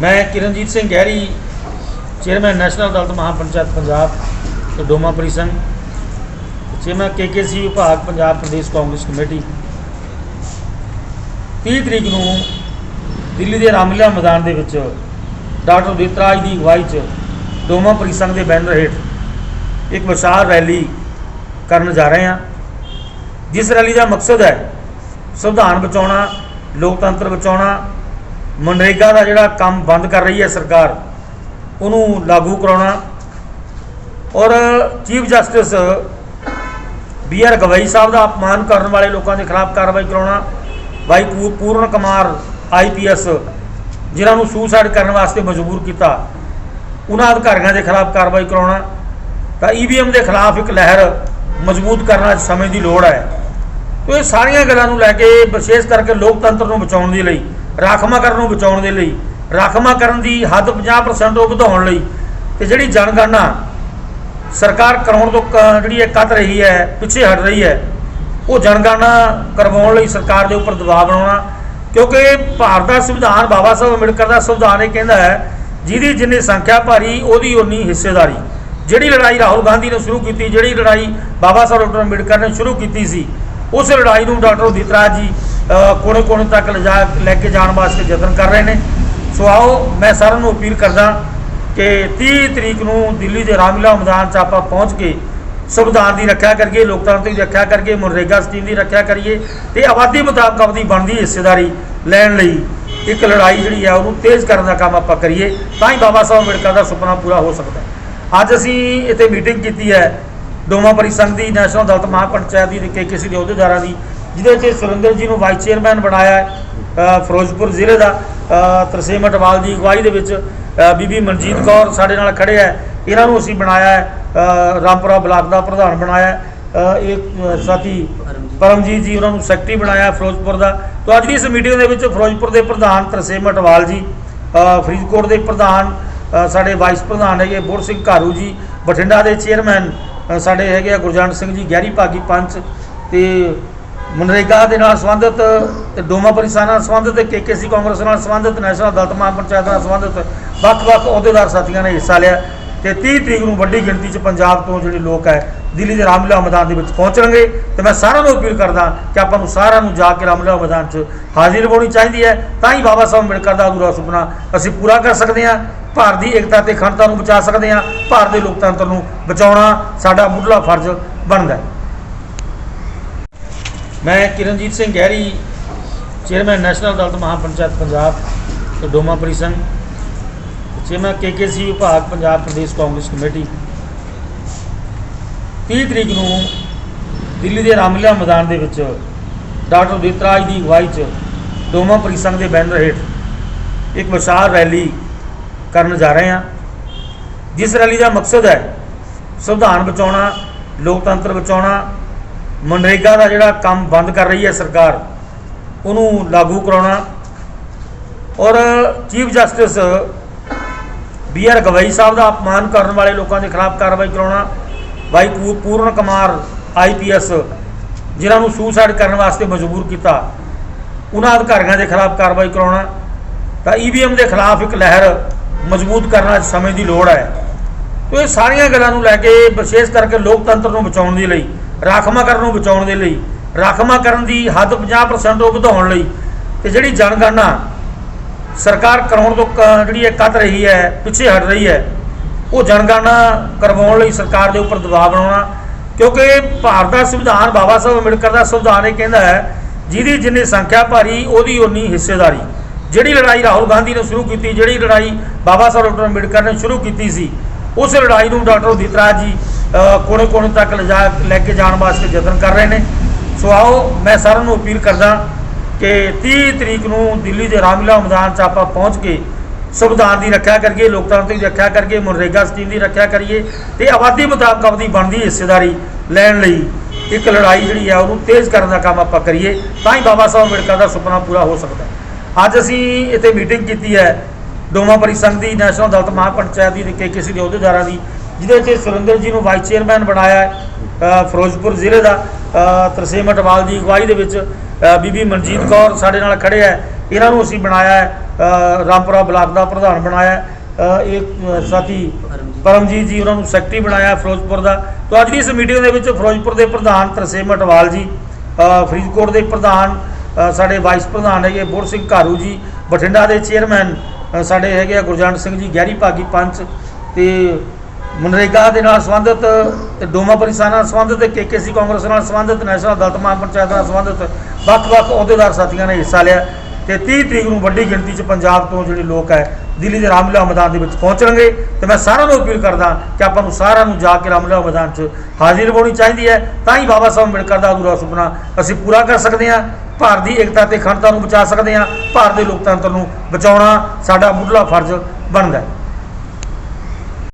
ਮੈਂ ਕਿਰਨਜੀਤ ਸਿੰਘ ਗਹਿਰੀ, chairman national ਅਦਾਲਤ ਮਹਾਪੰਚਾਇਤ ਪੰਜਾਬ ਤੇ ਡੋਮਾ ਪ੍ਰੀਸੰਘ, ਚੇਅਰਮੈਨ ਕੇਕੇਸੀ ਵਿਭਾਗ ਪੰਜਾਬ ਪ੍ਰਦੇਸ਼ ਕਾਂਗਰਸ ਕਮੇਟੀ। 30 ਤਰੀਕ ਨੂੰ ਦਿੱਲੀ ਦੇ ਰਾਮਲੀਲਾ ਮੈਦਾਨ ਦੇ ਵਿੱਚ ਡਾਕਟਰ ਦਿੱਤਰਾਜ ਦੀ ਅਗਵਾਈ 'ਚ ਡੋਮਾ ਪ੍ਰੀਸੰਘ ਦੇ ਬੈਨਰ ਹੇਠ ਇੱਕ ਵਿਸ਼ਾਲ ਰੈਲੀ ਕਰਨ ਜਾ ਰਹੇ ਹਾਂ। ਜਿਸ ਰੈਲੀ ਦਾ ਮਕਸਦ ਹੈ ਸੰਵਿਧਾਨ ਬਚਾਉਣਾ, ਲੋਕਤੰਤਰ ਬਚਾਉਣਾ ਮਨਰੇਗਾ ਦਾ ਜਿਹੜਾ ਕੰਮ ਬੰਦ ਕਰ ਰਹੀ ਹੈ ਸਰਕਾਰ, ਉਹਨੂੰ ਲਾਗੂ ਕਰਾਉਣਾ। ਔਰ chief justice B R Gavai ਸਾਹਿਬ ਦਾ ਅਪਮਾਨ ਕਰਨ ਵਾਲੇ ਲੋਕਾਂ ਦੇ ਖਿਲਾਫ ਕਾਰਵਾਈ ਕਰਾਉਣਾ। ਬਾਈ ਪੂ- ਪੂਰਨ ਕੁਮਾਰ ਆਈਪੀਐਸ ਜਿਨ੍ਹਾਂ ਨੂੰ ਸੁਸਾਈਡ ਕਰਨ ਵਾਸਤੇ ਮਜਬੂਰ ਕੀਤਾ, ਉਹਨਾਂ ਅਧਿਕਾਰੀਆਂ ਦੇ ਖਿਲਾਫ ਕਾਰਵਾਈ ਕਰਾਉਣਾ। ਤਾਂ ਈਵੀਐਮ ਦੇ ਖਿਲਾਫ ਇੱਕ ਲਹਿਰ ਮਜ਼ਬੂਤ ਕਰਨਾ ਸਮੇਂ ਦੀ ਲੋੜ ਹੈ। ਇਹ ਸਾਰੀਆਂ ਗੱਲਾਂ ਨੂੰ ਲੈ ਕੇ ਵਿਸ਼ੇਸ਼ ਕਰਕੇ ਲੋਕਤੰਤਰ ਨੂੰ ਬਚਾਉਣ ਦੇ ਲਈ ਰਾਖਵਾਂਕਰਨ ਨੂੰ ਬਚਾਉਣ ਦੇ ਲਈ ਰਾਖਵਾਂਕਰਨ ਦੀ ਹੱਦ 50% ਉਹ ਵਧਾਉਣ ਲਈ। ਤੇ ਜਿਹੜੀ ਜਨਗਣਨਾ ਸਰਕਾਰ ਕਰਾਉਣ ਤੋਂ ਕ- ਜਿਹੜੀ ਇਹ ਕੱਟ ਰਹੀ ਹੈ, ਪਿੱਛੇ ਹਟ ਰਹੀ ਹੈ, ਉਹ ਜਨਗਣਨਾ ਕਰਵਾਉਣ ਲਈ ਸਰਕਾਰ ਦੇ ਉੱਪਰ ਦਬਾਅ ਬਣਾਉਣਾ, ਕਿਉਂਕਿ ਭਾਰਤ ਦਾ ਸੰਵਿਧਾਨ ਬਾਬਾ ਸਾਹਿਬ ਅੰਬੇਡਕਰ ਦਾ ਸੰਵਿਧਾਨ ਇਹ ਕਹਿੰਦਾ ਹੈ, ਜਿਹਦੀ ਜਿੰਨੀ ਸੰਖਿਆ ਭਾਰੀ, ਉਹਦੀ ਉਨੀ ਹਿੱਸੇਦਾਰੀ। ਜਿਹੜੀ ਲੜਾਈ ਰਾਹੁਲ ਗਾਂਧੀ ਨੇ ਸ਼ੁਰੂ ਕੀਤੀ, ਜਿਹੜੀ ਲੜਾਈ ਬਾਬਾ ਸਾਹਿਬ ਡਾਕਟਰ ਅੰਬੇਡਕਰ ਨੇ ਸ਼ੁਰੂ ਕੀਤੀ ਸੀ, ਉਸ ਲੜਾਈ ਨੂੰ ਡਾਕਟਰ ਉਦਿਤਰਾਜ ਜੀ ਕੋਣੇ ਕੋਣੇ ਤੱਕ ਲਿਜਾ ਲੈ ਕੇ ਜਾਣ ਵਾਸਤੇ ਯਤਨ ਕਰ ਰਹੇ ਨੇ। ਸੋ ਆਓ ਮੈਂ ਸਾਰਿਆਂ ਨੂੰ ਅਪੀਲ ਕਰਦਾ ਕਿ 30 ਤਰੀਕ ਨੂੰ ਦਿੱਲੀ ਦੇ ਰਾਮਲੀਲਾ ਮੈਦਾਨ 'ਚ ਆਪਾਂ ਪਹੁੰਚ ਕੇ ਸੰਵਿਧਾਨ ਦੀ ਰੱਖਿਆ ਕਰੀਏ, ਲੋਕਤੰਤਰ ਦੀ ਰੱਖਿਆ ਕਰੀਏ, ਮਨਰੇਗਾ ਸਕੀਮ ਦੀ ਰੱਖਿਆ ਕਰੀਏ ਤੇ ਆਬਾਦੀ ਮੁਤਾਬਕ ਆਪਣੀ ਬਣਦੀ ਹਿੱਸੇਦਾਰੀ ਲੈਣ ਲਈ ਇੱਕ ਲੜਾਈ ਜਿਹੜੀ ਹੈ ਉਹਨੂੰ ਤੇਜ਼ ਕਰਨ ਦਾ ਕੰਮ ਆਪਾਂ ਕਰੀਏ, ਤਾਂ ਹੀ ਬਾਬਾ ਸਾਹਿਬ ਅੰਬੇਡਕਰ ਦਾ ਸੁਪਨਾ ਪੂਰਾ ਹੋ ਸਕਦਾ ਹੈ। ਅੱਜ ਅਸੀਂ ਇੱਥੇ ਮੀਟਿੰਗ ਕੀਤੀ ਹੈ ਡੋਮਾ ਪਰਿਸੰਘ ਦੀ ਨੈਸ਼ਨਲ ਅਦਾਲਤ ਮਹਾਪੰਚਾਇਤ ਦੀ ਤੇ ਕੇਕੇਸੀ ਦੇ ਅਹੁਦੇਦਾਰਾਂ ਦੀ। ਜਿਹਦੇ 'ਚ ਸੁਰਿੰਦਰ ਜੀ ਨੂੰ ਵਾਈਸ ਚੇਅਰਮੈਨ ਬਣਾਇਆ ਹੈ ਫਿਰੋਜ਼ਪੁਰ ਜ਼ਿਲ੍ਹੇ ਦਾ ਤਰਸੇਮ ਅਟਵਾਲ ਦੀ ਅਗਵਾਈ ਦੇ ਵਿੱਚ ਬੀਬੀ ਮਨਜੀਤ ਕੌਰ ਸਾਡੇ ਨਾਲ ਖੜੇ ਹੈ। ਇਹਨਾਂ ਨੂੰ ਅਸੀਂ ਬਣਾਇਆ ਹੈ ਰਾਮਪੁਰਾ ਬਲਾਕ ਦਾ ਪ੍ਰਧਾਨ ਬਣਾਇਆ ਹੈ। ਇਹ ਸਾਥੀ ਪਰਮਜੀਤ ਜੀ ਉਹਨਾਂ ਨੂੰ ਸੈਕਟਰੀ ਬਣਾਇਆ ਫਿਰੋਜ਼ਪੁਰ ਦਾ। ਤੋਂ ਅੱਜ ਦੀ ਇਸ ਮੀਟਿੰਗ ਦੇ ਵਿੱਚ ਫਿਰੋਜ਼ਪੁਰ ਦੇ ਪ੍ਰਧਾਨ ਤਰਸੇਮ ਅਟਵਾਲ ਜੀ ਫਰੀਦਕੋਟ ਦੇ ਪ੍ਰਧਾਨ ਸਾਡੇ ਵਾਈਸ ਪ੍ਰਧਾਨ ਹੈਗੇ ਬੋਰ ਸਿੰਘ ਘਾਰੂ ਜੀ, ਬਠਿੰਡਾ ਦੇ ਚੇਅਰਮੈਨ ਸਾਡੇ ਹੈਗੇ ਆ ਗੁਰਜੰਟ ਸਿੰਘ ਜੀ, ਗਹਿਰੀ ਭਾਗੀ ਪੰਚ ਤੇ ਮਨਰੇਗਾ ਦੇ ਨਾਲ ਸੰਬੰਧਿਤ ਤੇ ਡੋਮਾ ਪਰਿਸਾਨਾ ਨਾਲ ਸੰਬੰਧਿਤ ਤੇ ਕੇਕੇਸੀ ਕਾਂਗਰਸ ਨਾਲ ਸੰਬੰਧਿਤ, ਨੈਸ਼ਨਲ ਅਦਾਲਤ ਮਹਾਪੰਚਾਇਤ ਨਾਲ ਸੰਬੰਧਿਤ, ਵੱਖ-ਵੱਖ ਅਹੁਦੇਦਾਰ ਸਾਥੀਆਂ ਨੇ ਹਿੱਸਾ ਲਿਆ ਤੇ 30 ਤਰੀਕ ਨੂੰ ਵੱਡੀ ਗਿਣਤੀ 'ਚ ਪੰਜਾਬ ਤੋਂ ਜਿਹੜੇ ਲੋਕ ਹੈ, ਦਿੱਲੀ ਦੇ ਰਾਮਲੀਲਾ ਮੈਦਾਨ ਦੇ ਵਿੱਚ ਪਹੁੰਚਣਗੇ ਤੇ ਮੈਂ ਸਾਰਿਆਂ ਨੂੰ ਅਪੀਲ ਕਰਦਾ ਕਿ ਆਪਾਂ ਨੂੰ ਸਾਰਿਆਂ ਨੂੰ ਜਾ ਕੇ ਰਾਮਲੀਲਾ ਮੈਦਾਨ 'ਚ ਹਾਜ਼ਰੀ ਹੋਣੀ ਚਾਹੀਦੀ ਹੈ। ਤਾਂ ਹੀ ਬਾਬਾ ਸਾਹਿਬ ਅੰਬੇਡਕਰ ਦਾ ਅਧੂਰਾ ਸੁਪਨਾ ਅਸੀਂ ਪੂਰਾ ਕਰ ਸਕਦੇ ਹਾਂ। ਭਾਰਤ ਦੀ ਏਕਤਾ ਤੇ ਅਖੰਡਤਾ ਨੂੰ ਬਚਾ ਸਕਦੇ ਹਾਂ। ਭਾਰਤ ਦੇ ਲੋਕਤੰਤਰ ਨੂੰ ਬਚਾਉਣਾ ਸਾਡਾ ਮੁੱਢਲਾ ਫਰਜ਼ ਬਣਦਾ ਹੈ। ਮੈਂ ਕਿਰਨਜੀਤ ਸਿੰਘ ਗਹਿਰੀ ਚੇਅਰਮੈਨ ਨੈਸ਼ਨਲ ਅਦਾਲਤ ਮਹਾਪੰਚਾਇਤ ਪੰਜਾਬ ਤੇ ਡੋਮਾ ਪ੍ਰੀਸੰਘ ਚੇਅਰਮੈਨ ਕੇਕੇਸੀ ਵਿਭਾਗ ਪੰਜਾਬ ਪ੍ਰਦੇਸ਼ ਕਾਂਗਰਸ ਕਮੇਟੀ 30 ਤਰੀਕ ਨੂੰ ਦਿੱਲੀ ਦੇ ਰਾਮਲੀਲਾ ਮੈਦਾਨ ਦੇ ਵਿੱਚ ਡਾਕਟਰ ਦਿੱਤਰਾਜ ਦੀ ਅਗਵਾਈ 'ਚ ਡੋਮਾ ਪ੍ਰੀਸੰਘ ਦੇ ਬੈਨਰ ਹੇਠ ਇੱਕ ਵਿਸ਼ਾਲ ਰੈਲੀ ਕਰਨ ਜਾ ਰਹੇ ਹਾਂ। ਜਿਸ ਰੈਲੀ ਦਾ ਮਕਸਦ ਹੈ ਸੰਵਿਧਾਨ ਬਚਾਉਣਾ, ਲੋਕਤੰਤਰ ਬਚਾਉਣਾ ਮਨਰੇਗਾ ਦਾ ਜਿਹੜਾ ਕੰਮ ਬੰਦ ਕਰ ਰਹੀ ਹੈ ਸਰਕਾਰ, ਉਹਨੂੰ ਲਾਗੂ ਕਰਾਉਣਾ। ਔਰ chief justice B R Gavai ਸਾਹਿਬ ਦਾ ਅਪਮਾਨ ਕਰਨ ਵਾਲੇ ਲੋਕਾਂ ਦੇ ਖਿਲਾਫ ਕਾਰਵਾਈ ਕਰਾਉਣਾ ਬਾਈ ਪੂ- ਪੂਰਨ ਕੁਮਾਰ ਆਈਪੀਐਸ ਜਿਨ੍ਹਾਂ ਨੂੰ ਸੁਸਾਈਡ ਕਰਨ ਵਾਸਤੇ ਮਜਬੂਰ ਕੀਤਾ। ਉਹਨਾਂ ਅਧਿਕਾਰੀਆਂ ਦੇ ਖਿਲਾਫ ਕਾਰਵਾਈ ਕਰਾਉਣਾ। ਤਾਂ ਈਵੀਐਮ ਦੇ ਖਿਲਾਫ ਇੱਕ ਲਹਿਰ ਮਜ਼ਬੂਤ ਕਰਨਾ ਸਮੇਂ ਦੀ ਲੋੜ ਹੈ। ਤੋ ਇਹ ਸਾਰੀਆਂ ਗੱਲਾਂ ਨੂੰ ਲੈ ਕੇ ਵਿਸ਼ੇਸ਼ ਕਰਕੇ ਲੋਕਤੰਤਰ ਨੂੰ ਬਚਾਉਣ ਦੇ ਲਈ ਰਾਖਵਾਂਕਰਨ ਨੂੰ ਬਚਾਉਣ ਦੇ ਲਈ ਰਾਖਵਾਂਕਰਨ ਦੀ ਹੱਦ 50% ਉਹ ਵਧਾਉਣ ਲਈ। ਤੇ ਜਿਹੜੀ ਜਨਗਣਨਾ ਸਰਕਾਰ ਕਰਾਉਣ ਤੋਂ ਕ- ਜਿਹੜੀ ਇਹ ਕੱਟ ਰਹੀ ਹੈ, ਪਿੱਛੇ ਹਟ ਰਹੀ ਹੈ, ਉਹ ਜਨਗਣਨਾ ਕਰਵਾਉਣ ਲਈ ਸਰਕਾਰ ਦੇ ਉੱਪਰ ਦਬਾਅ ਬਣਾਉਣਾ, ਕਿਉਂਕਿ ਭਾਰਤ ਦਾ ਸੰਵਿਧਾਨ ਬਾਬਾ ਸਾਹਿਬ ਅੰਬੇਡਕਰ ਦਾ ਸੰਵਿਧਾਨ ਇਹ ਕਹਿੰਦਾ ਹੈ, ਜਿਹਦੀ ਜਿੰਨੀ ਸੰਖਿਆ ਭਾਰੀ, ਉਹਦੀ ਉਨੀ ਹਿੱਸੇਦਾਰੀ। ਜਿਹੜੀ ਲੜਾਈ ਰਾਹੁਲ ਗਾਂਧੀ ਨੇ ਸ਼ੁਰੂ ਕੀਤੀ, ਜਿਹੜੀ ਲੜਾਈ ਬਾਬਾ ਸਾਹਿਬ ਡਾਕਟਰ ਅੰਬੇਡਕਰ ਨੇ ਸ਼ੁਰੂ ਕੀਤੀ ਸੀ, ਉਸ ਲੜਾਈ ਨੂੰ ਡਾਕਟਰ ਉਦਿਤ ਰਾਜ ਜੀ ਕੋਣੇ ਕੋਣੇ ਤੱਕ ਲਿਜਾ ਲੈ ਕੇ ਜਾਣ ਵਾਸਤੇ ਯਤਨ ਕਰ ਰਹੇ ਨੇ। ਸੋ ਆਓ, ਮੈਂ ਸਾਰਿਆਂ ਨੂੰ ਅਪੀਲ ਕਰਦਾ ਕਿ 30 ਤਰੀਕ ਨੂੰ ਦਿੱਲੀ ਦੇ ਰਾਮਲੀਲਾ ਮੈਦਾਨ 'ਚ ਆਪਾਂ ਪਹੁੰਚ ਕੇ ਸੰਵਿਧਾਨ ਦੀ ਰੱਖਿਆ ਕਰੀਏ, ਲੋਕਤੰਤਰ ਦੀ ਰੱਖਿਆ ਕਰੀਏ, ਮਨਰੇਗਾ ਸਕੀਮ ਦੀ ਰੱਖਿਆ ਕਰੀਏ ਤੇ ਆਬਾਦੀ ਮੁਤਾਬਕ ਆਪਣੀ ਬਣਦੀ ਹਿੱਸੇਦਾਰੀ ਲੈਣ ਲਈ ਇੱਕ ਲੜਾਈ ਜਿਹੜੀ ਹੈ ਉਹਨੂੰ ਤੇਜ਼ ਕਰਨ ਦਾ ਕੰਮ ਆਪਾਂ ਕਰੀਏ, ਤਾਂ ਹੀ ਬਾਬਾ ਸਾਹਿਬ ਅੰਬੇਡਕਰ ਦਾ ਸੁਪਨਾ ਪੂਰਾ ਹੋ ਸਕਦਾ ਅੱਜ ਅਸੀਂ ਇੱਥੇ ਮੀਟਿੰਗ ਕੀਤੀ ਹੈ ਡੋਮਾ ਪਰਿਸੰਘ ਦੀ ਨੈਸ਼ਨਲ ਅਦਾਲਤ ਮਹਾਪੰਚਾਇਤ ਦੀ ਤੇ ਕਿਸੇ ਦੇ ਅਹੁਦੇਦਾਰਾਂ ਦੀ। ਜਿਹਦੇ ਵਿੱਚ ਸੁਰਿੰਦਰ ਜੀ ਨੂੰ ਵਾਈਸ ਚੇਅਰਮੈਨ ਬਣਾਇਆ ਹੈ ਫਿਰੋਜ਼ਪੁਰ ਜ਼ਿਲ੍ਹੇ ਦਾ ਤਰਸੇਮ ਅਟਵਾਲ ਦੀ ਅਗਵਾਈ ਦੇ ਵਿੱਚ ਬੀਬੀ ਮਨਜੀਤ ਕੌਰ ਸਾਡੇ ਨਾਲ ਖੜੇ ਹੈ। ਇਹਨਾਂ ਨੂੰ ਅਸੀਂ ਬਣਾਇਆ ਹੈ ਰਾਮਪੁਰਾ ਬਲਾਕ ਦਾ ਪ੍ਰਧਾਨ ਬਣਾਇਆ ਇਹ ਸਾਥੀ ਪਰਮਜੀਤ ਜੀ ਉਹਨਾਂ ਨੂੰ ਸੈਕਟਰੀ ਬਣਾਇਆ ਫਿਰੋਜ਼ਪੁਰ ਦਾ। ਤੋਂ ਅੱਜ ਦੀ ਇਸ ਮੀਟਿੰਗ ਦੇ ਵਿੱਚ ਫਿਰੋਜ਼ਪੁਰ ਦੇ ਪ੍ਰਧਾਨ ਤਰਸੇਮ ਅਟਵਾਲ ਜੀ ਫਰੀਦਕੋਟ ਦੇ ਪ੍ਰਧਾਨ ਸਾਡੇ ਵਾਈਸ ਪ੍ਰਧਾਨ ਹੈਗੇ ਬੋਰ ਸਿੰਘ ਘਾਰੂ ਜੀ, ਬਠਿੰਡਾ ਦੇ ਚੇਅਰਮੈਨ ਸਾਡੇ ਹੈਗੇ ਆ ਗੁਰਜੰਟ ਸਿੰਘ ਜੀ, ਗਹਿਰੀ ਭਾਗੀ ਪੰਚ ਤੇ ਮਨਰੇਗਾ ਦੇ ਨਾਲ ਸੰਬੰਧਿਤ ਤੇ ਡੋਮਾ ਪਰਿਸਾਨਾ ਨਾਲ ਸੰਬੰਧਿਤ ਤੇ ਕੇਕੇਸੀ ਕਾਂਗਰਸ ਨਾਲ ਸੰਬੰਧਿਤ, ਨੈਸ਼ਨਲ ਦਲਤ ਮਾਨ ਪੰਚਾਇਤ ਨਾਲ ਸੰਬੰਧਿਤ, ਵੱਖ-ਵੱਖ ਅਹੁਦੇਦਾਰ ਸਾਥੀਆਂ ਨੇ ਹਿੱਸਾ ਲਿਆ ਤੇ 30 ਤਰੀਕ ਨੂੰ ਵੱਡੀ ਗਿਣਤੀ 'ਚ ਪੰਜਾਬ ਤੋਂ ਜਿਹੜੇ ਲੋਕ ਹੈ, ਦਿੱਲੀ ਦੇ ਰਾਮਲੀਲਾ ਮੈਦਾਨ ਦੇ ਵਿੱਚ ਪਹੁੰਚਣਗੇ ਤੇ ਮੈਂ ਸਾਰਿਆਂ ਨੂੰ ਅਪੀਲ ਕਰਦਾ ਕਿ ਆਪਾਂ ਨੂੰ ਸਾਰਿਆਂ ਨੂੰ ਜਾ ਕੇ ਰਾਮਲੀਲਾ ਮੈਦਾਨ 'ਚ ਹਾਜ਼ਰੀ ਲਵਾਉਣੀ ਚਾਹੀਦੀ ਹੈ। ਤਾਂ ਹੀ ਬਾਬਾ ਸਾਹਿਬ ਅੰਬੇਡਕਰ ਦਾ ਅਧੂਰਾ ਸੁਪਨਾ ਅਸੀਂ ਪੂਰਾ ਕਰ ਸਕਦੇ ਹਾਂ। ਭਾਰਤ ਦੀ ਏਕਤਾ ਤੇ ਅਖੰਡਤਾ ਨੂੰ ਬਚਾ ਸਕਦੇ ਹਾਂ। ਭਾਰਤ ਦੇ ਲੋਕਤੰਤਰ ਨੂੰ ਬਚਾਉਣਾ ਸਾਡਾ ਮੁੱਢਲਾ ਫਰਜ਼ ਬਣਦਾ ਹੈ।